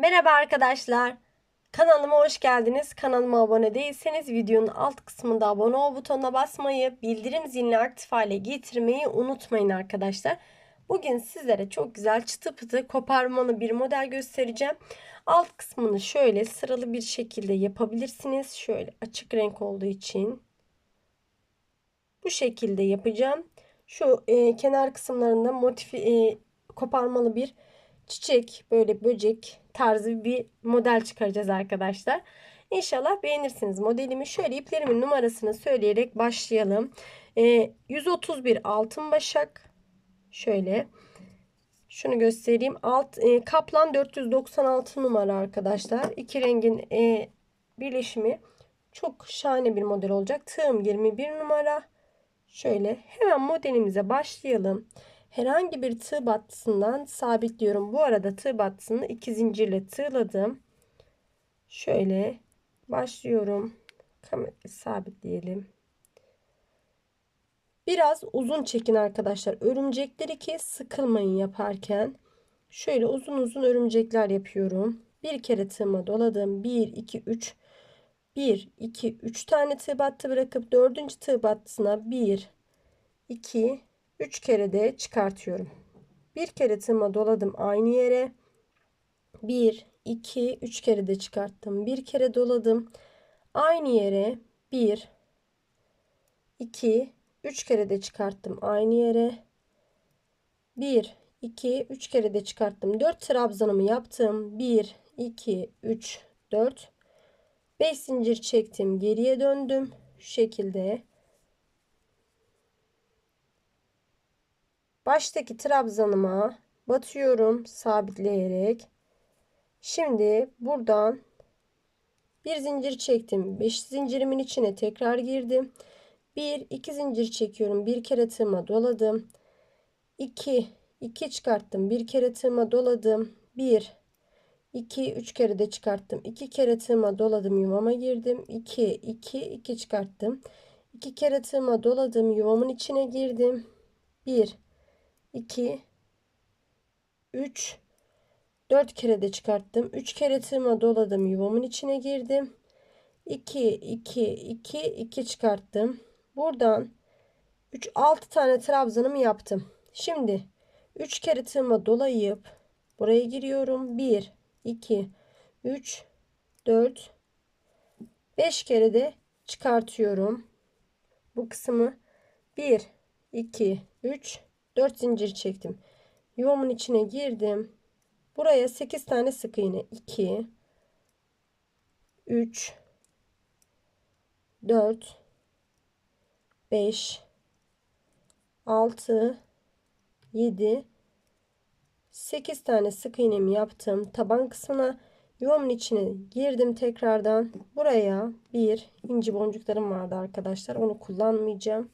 Merhaba arkadaşlar. Kanalıma hoş geldiniz. Kanalıma abone değilseniz videonun alt kısmında abone ol butonuna basmayı, bildirim zilini aktif hale getirmeyi unutmayın arkadaşlar. Bugün sizlere çok güzel çıtı pıtı koparmalı bir model göstereceğim. Alt kısmını şöyle sıralı bir şekilde yapabilirsiniz. Şöyle açık renk olduğu için bu şekilde yapacağım. Şu e, kenar kısımlarında motifi e, koparmalı bir çiçek böyle böcek tarzı bir model çıkaracağız arkadaşlar. İnşallah beğenirsiniz modelimi. Şöyle iplerimin numarasını söyleyerek başlayalım. E, 131 altın başak. Şöyle. Şunu göstereyim. Alt e, kaplan 496 numara arkadaşlar. İki rengin e, birleşimi çok şahane bir model olacak. Tığım 21 numara. Şöyle hemen modelimize başlayalım. Herhangi bir tığ battısından sabitliyorum. Bu arada tığ battısını iki zincirle tığladım. Şöyle başlıyorum. Sabitleyelim. Biraz uzun çekin arkadaşlar. Örümcekleri ki sıkılmayın yaparken. Şöyle uzun uzun örümcekler yapıyorum. Bir kere tığıma doladım. 1, 2, 3. 1, 2, 3 tane tığ battı bırakıp dördüncü tığ battısına 1, 2, 3 kere de çıkartıyorum. Bir kere tığıma doladım aynı yere. 1, 2, 3 kere de çıkarttım. Bir kere doladım. Aynı yere 1, 2, 3 kere de çıkarttım aynı yere. 1, 2, 3 kere de çıkarttım. 4 trabzanımı yaptım. 1, 2, 3, 4. 5 zincir çektim. Geriye döndüm. Şu şekilde. Baştaki trabzanıma batıyorum sabitleyerek. Şimdi buradan bir zincir çektim. 5 zincirimin içine tekrar girdim. 1 2 zincir çekiyorum. Bir kere tığıma doladım. 2 2 çıkarttım. Bir kere tığıma doladım. 1 2 3 kere de çıkarttım. 2 kere tığıma doladım. Yuvama girdim. 2 2 2 çıkarttım. 2 kere tığıma doladım. Yuvamın içine girdim. 1 2 3 4 kere de çıkarttım. 3 kere tığıma doladım. Yuvamın içine girdim. 2 2 2 2 çıkarttım. Buradan 3 6 tane trabzanımı yaptım. Şimdi 3 kere tığıma dolayıp buraya giriyorum. 1 2 3 4 5 kere de çıkartıyorum. Bu kısmı 1 2 3 4 zincir çektim. Yuvamın içine girdim. Buraya 8 tane sık iğne 2 3 4 5 6 7 8 tane sık iğnemi yaptım. Taban kısmına yuvamın içine girdim tekrardan. Buraya bir inci boncuklarım vardı arkadaşlar. Onu kullanmayacağım.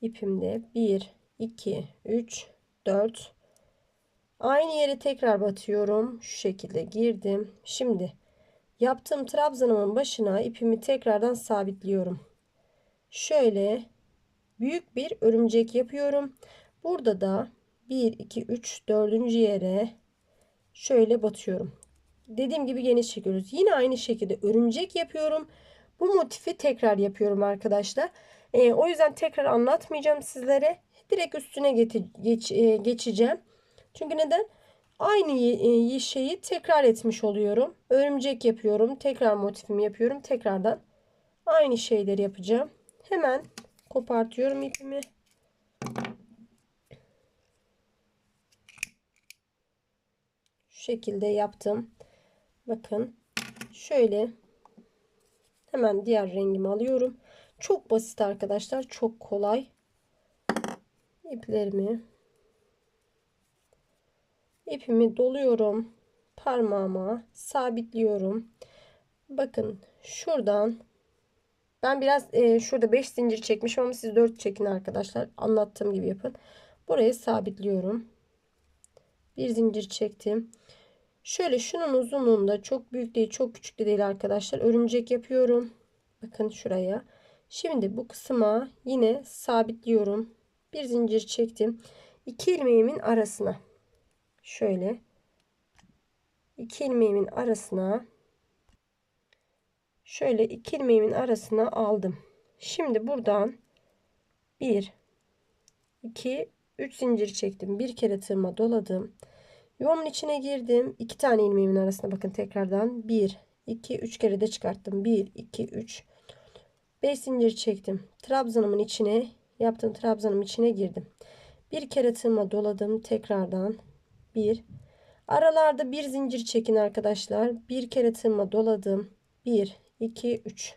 İpimde 1 2 3 4 Aynı yere tekrar batıyorum. Şu şekilde girdim. Şimdi yaptığım trabzanımın başına ipimi tekrardan sabitliyorum. Şöyle büyük bir örümcek yapıyorum. Burada da 1 2 3 4. yere şöyle batıyorum. Dediğim gibi geniş çekiyoruz. Yine aynı şekilde örümcek yapıyorum. Bu motifi tekrar yapıyorum arkadaşlar. E, o yüzden tekrar anlatmayacağım sizlere. Direkt üstüne geç, e, geçeceğim. Çünkü neden? Aynı e, şeyi tekrar etmiş oluyorum. Örümcek yapıyorum. Tekrar motifimi yapıyorum. Tekrardan aynı şeyleri yapacağım. Hemen kopartıyorum ipimi. Şu şekilde yaptım. Bakın. Şöyle hemen diğer rengimi alıyorum. Çok basit arkadaşlar. Çok kolay. İplerimi ipimi doluyorum. Parmağıma sabitliyorum. Bakın şuradan ben biraz e, şurada 5 zincir çekmişim ama siz 4 çekin arkadaşlar. Anlattığım gibi yapın. Burayı sabitliyorum. Bir zincir çektim. Şöyle şunun uzunluğunda çok büyük değil çok küçük de değil arkadaşlar. Örümcek yapıyorum. Bakın şuraya. Şimdi bu kısma yine sabitliyorum. Bir zincir çektim. İki ilmeğimin arasına. Şöyle. iki ilmeğimin arasına şöyle iki ilmeğimin arasına aldım. Şimdi buradan 1 2 3 zincir çektim. Bir kere tığıma doladım. Yuvamın içine girdim. 2 tane ilmeğimin arasına bakın tekrardan 1 2 3 kere de çıkarttım. 1 2 3 5 zincir çektim. Trabzanımın içine yaptığım trabzanımın içine girdim. Bir kere tığıma doladım. Tekrardan 1 Aralarda bir zincir çekin arkadaşlar. Bir kere tığıma doladım. 1 2 3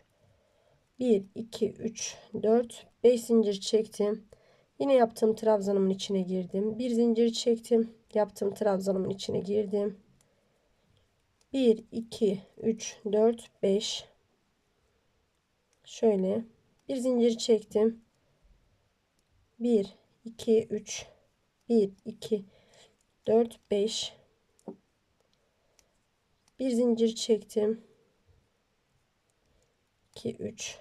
1 2 3 4 5 zincir çektim. Yine yaptığım trabzanımın içine girdim. Bir zincir çektim. Yaptığım trabzanımın içine girdim. 1 2 3 4 5 Şöyle bir zincir çektim. 1 2 3 1 2 4 5 bir zincir çektim. 2 3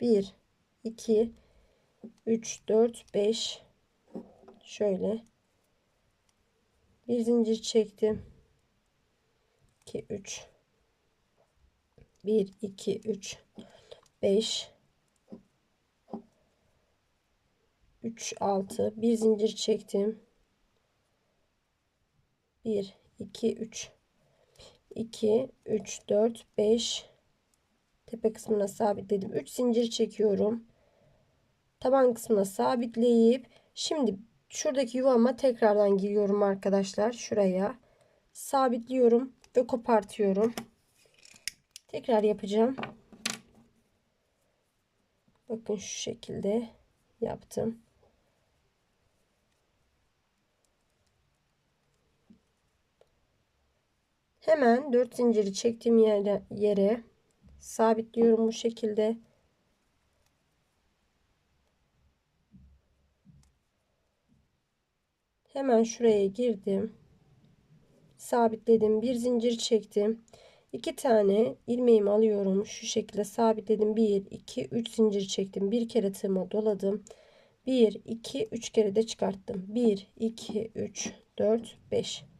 1 2 3 4 5 şöyle. Bir zincir çektim. 2 3 1 2 3 5 3 6 bir zincir çektim. 1 2 3 2 3 4 5 tepe kısmına sabitledim. 3 zincir çekiyorum. Taban kısmına sabitleyip şimdi şuradaki yuvama tekrardan giriyorum arkadaşlar. Şuraya sabitliyorum ve kopartıyorum. Tekrar yapacağım. Bakın şu şekilde yaptım. Hemen 4 zinciri çektiğim yere, yere sabitliyorum bu şekilde. Hemen şuraya girdim. Sabitledim. Bir zincir çektim. 2 tane ilmeğimi alıyorum. Şu şekilde sabitledim. 1, 2, 3 zincir çektim. Bir kere tığıma doladım. 1, 2, 3 kere de çıkarttım. 1, 2, 3, 4, 5.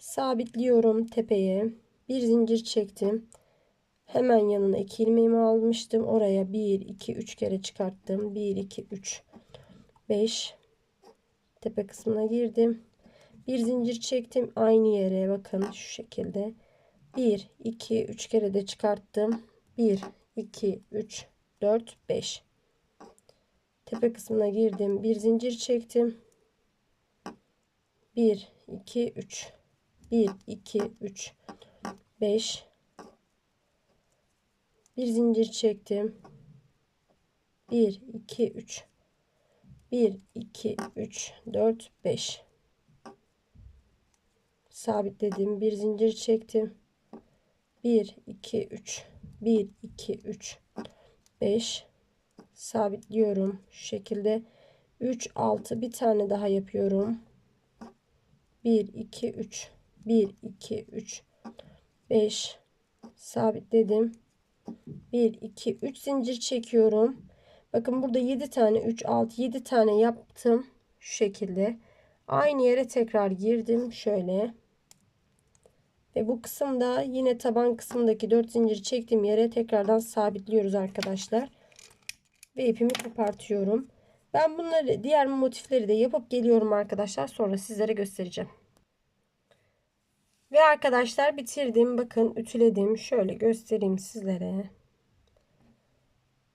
Sabitliyorum tepeye. Bir zincir çektim. Hemen yanına 2 ilmeğimi almıştım. Oraya 1, 2, 3 kere çıkarttım. 1, 2, 3, 5. Tepe kısmına girdim. Bir zincir çektim. Aynı yere bakın şu şekilde. 1, 2, 3 kere de çıkarttım. 1, 2, 3, 4, 5. Tepe kısmına girdim. Bir zincir çektim. 1, 2, 3. 1, 2, 3, 5. Bir zincir çektim. 1, 2, 3. 1, 2, 3, 4, 5. Sabitledim. Bir zincir çektim. 1 2 3 1 2 3 5 sabitliyorum şu şekilde 3 6 bir tane daha yapıyorum 1 2 3 1 2 3 5 sabitledim 1 2 3 zincir çekiyorum bakın burada 7 tane 3 6 7 tane yaptım şu şekilde aynı yere tekrar girdim şöyle ve bu kısımda yine taban kısmındaki 4 zincir çektiğim yere tekrardan sabitliyoruz arkadaşlar. Ve ipimi kopartıyorum. Ben bunları diğer motifleri de yapıp geliyorum arkadaşlar. Sonra sizlere göstereceğim. Ve arkadaşlar bitirdim. Bakın ütüledim. Şöyle göstereyim sizlere.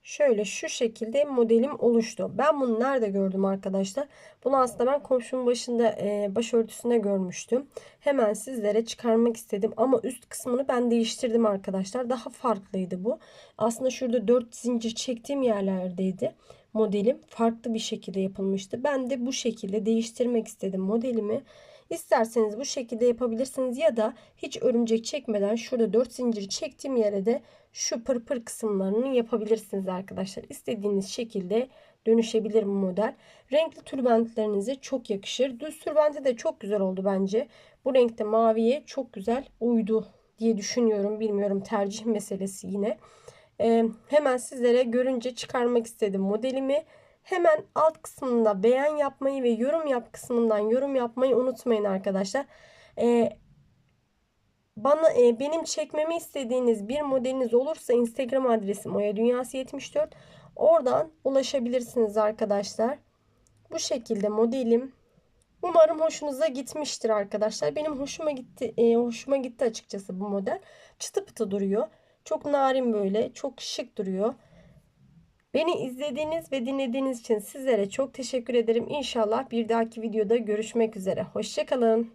Şöyle şu şekilde modelim oluştu. Ben bunu nerede gördüm arkadaşlar? Bunu aslında ben komşumun başında e, başörtüsünde görmüştüm. Hemen sizlere çıkarmak istedim. Ama üst kısmını ben değiştirdim arkadaşlar. Daha farklıydı bu. Aslında şurada 4 zincir çektiğim yerlerdeydi. Modelim farklı bir şekilde yapılmıştı. Ben de bu şekilde değiştirmek istedim modelimi. İsterseniz bu şekilde yapabilirsiniz ya da hiç örümcek çekmeden şurada 4 zinciri çektiğim yere de şu pırpır kısımlarını yapabilirsiniz arkadaşlar. İstediğiniz şekilde dönüşebilir bu model. Renkli tülbentlerinize çok yakışır. Düz tülbente de çok güzel oldu bence. Bu renkte maviye çok güzel uydu diye düşünüyorum. Bilmiyorum tercih meselesi yine. Ee, hemen sizlere görünce çıkarmak istedim modelimi. Hemen alt kısmında beğen yapmayı ve yorum yap kısmından yorum yapmayı unutmayın arkadaşlar. Ee, bana e, benim çekmemi istediğiniz bir modeliniz olursa Instagram adresim Oya Dünyası 74. Oradan ulaşabilirsiniz arkadaşlar. Bu şekilde modelim. Umarım hoşunuza gitmiştir arkadaşlar. Benim hoşuma gitti, e, hoşuma gitti açıkçası bu model. Çıtı pıtı duruyor. Çok narin böyle, çok şık duruyor. Beni izlediğiniz ve dinlediğiniz için sizlere çok teşekkür ederim. İnşallah bir dahaki videoda görüşmek üzere. Hoşçakalın.